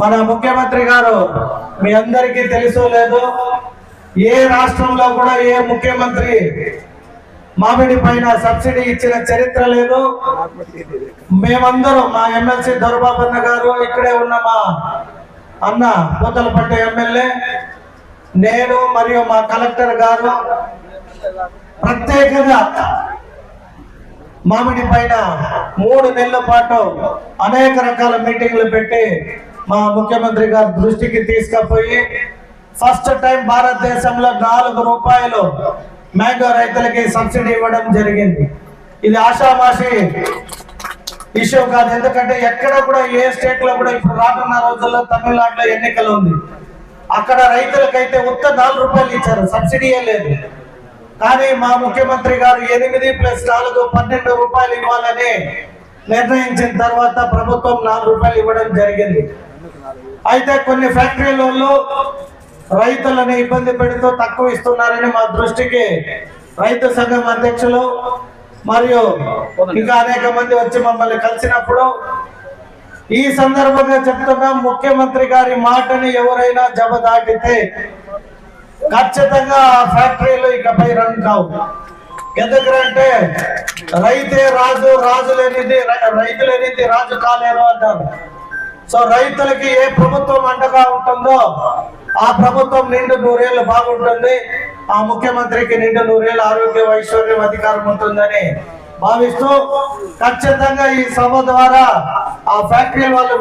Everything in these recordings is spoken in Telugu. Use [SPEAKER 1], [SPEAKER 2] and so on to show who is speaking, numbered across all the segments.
[SPEAKER 1] మన ముఖ్యమంత్రి గారు మీ అందరికీ తెలుసో లేదు ఏ రాష్ట్రంలో కూడా ఏ ముఖ్యమంత్రి మామిడి పైన సబ్సిడీ ఇచ్చిన చరిత్ర లేదు. మేమందరం మా ఎమ్మెల్సీ దొరబాబన్న గారు ఇక్కడే ఉన్న మా అన్న పూతలపట్టు ఎమ్మెల్యే నేను మరియు మా కలెక్టర్ గారు ప్రత్యేకంగా మామిడి పైన మూడు నెలల పాటు అనేక రకాల మీటింగ్లు పెట్టి మా ముఖ్యమంత్రి గారి దృష్టికి తీసుకుపోయి ఫస్ట్ టైం భారతదేశంలో నాలుగు రూపాయలు మ్యాంగో రైతులకి సబ్సిడీ ఇవ్వడం జరిగింది. ఇది ఆషామాషి ఇష్యూ కాదు. ఎందుకంటే ఎక్కడ కూడా ఏ స్టేట్లో కూడా ఇప్పుడు రానున్న రోజుల్లో తమిళనాడులో ఎన్నికలు ఉంది. అక్కడ రైతులకైతే ఉత్త నాలుగు రూపాయలు ఇచ్చారు. సబ్సిడీయే లేదు. కానీ మా ముఖ్యమంత్రి గారు ఎనిమిది ప్లస్ నాలుగు పన్నెండు రూపాయలు ఇవ్వాలని నిర్ణయించిన తర్వాత ప్రభుత్వం నాలుగు రూపాయలు ఇవ్వడం జరిగింది. అయితే కొన్ని ఫ్యాక్టరీల వాళ్ళు రైతులను ఇబ్బంది పెడుతూ తక్కువ ఇస్తున్నారని మా దృష్టికి రైతు సంఘం అధ్యక్షులు మరియు ఇంకా అనేక మంది వచ్చి మమ్మల్ని కలిసినప్పుడు ఈ సందర్భంగా చెప్తున్నా ముఖ్యమంత్రి గారి మాటని ఎవరైనా జబదాటితే ఖచ్చితంగా ఆ ఫ్యాక్టరీలు ఇకపై రన్ కావు. ఎందుకంటే రైతే రాజు రాజు లేనిది రైతు లేనిది రాజు కాలేరు అంటారు. సో రైతులకి ఏ ప్రభుత్వం అండగా ఉంటుందో ఆ ప్రభుత్వం నిండు నూరేళ్ళు బాగుంటుంది. ఆ ముఖ్యమంత్రికి నిండు నూరేళ్ళు ఆరోగ్యం ఐశ్వర్యం అధికారం ఉంటుందని భావిస్తూ ఖచ్చితంగా ఈ సభ ద్వారా ఆ ఫ్యాక్టరీ వాళ్ళు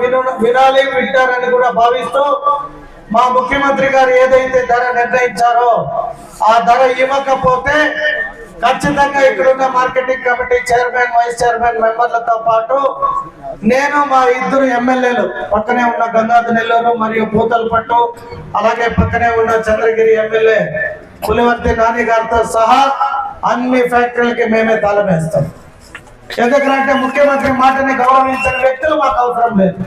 [SPEAKER 1] వినాలి వింటారని కూడా భావిస్తూ మా ముఖ్యమంత్రి గారు ఏదైతే ధర నిర్ణయించారో ఆ ధర ఇవ్వకపోతే ఖచ్చితంగా ఇక్కడున్న marketing committee chairman vice chairman మెంబర్లతో పాటు నేను మా ఇద్దరు ఎమ్మెల్యేలు పక్కనే ఉన్న గంగాధర నెల్లూరు మరియు పూతలపట్టు అలాగే పక్కనే ఉన్న చంద్రగిరి ఎమ్మెల్యే పులివర్తి నాని గారితో సహా అన్ని ఫ్యాక్టరీలకి మేమే తాళమేస్తాం ఎందుకంటే ముఖ్యమంత్రి మాటని గౌరవించిన వ్యక్తులు మాకు అవసరం లేదు.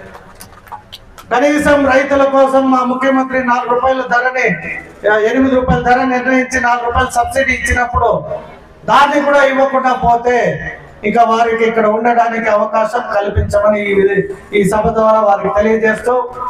[SPEAKER 1] కనీసం రైతుల కోసం మా ముఖ్యమంత్రి నాలుగు రూపాయల ధరని ఎనిమిది రూపాయల ధర నిర్ణయించి నాలుగు రూపాయల సబ్సిడీ ఇచ్చినప్పుడు దాన్ని కూడా ఇవ్వకుండా పోతే ఇక వారికి ఇక్కడ ఉండడానికి అవకాశం కల్పించమని ఈ ఈ సభ ద్వారా వారికి తెలియజేస్తూ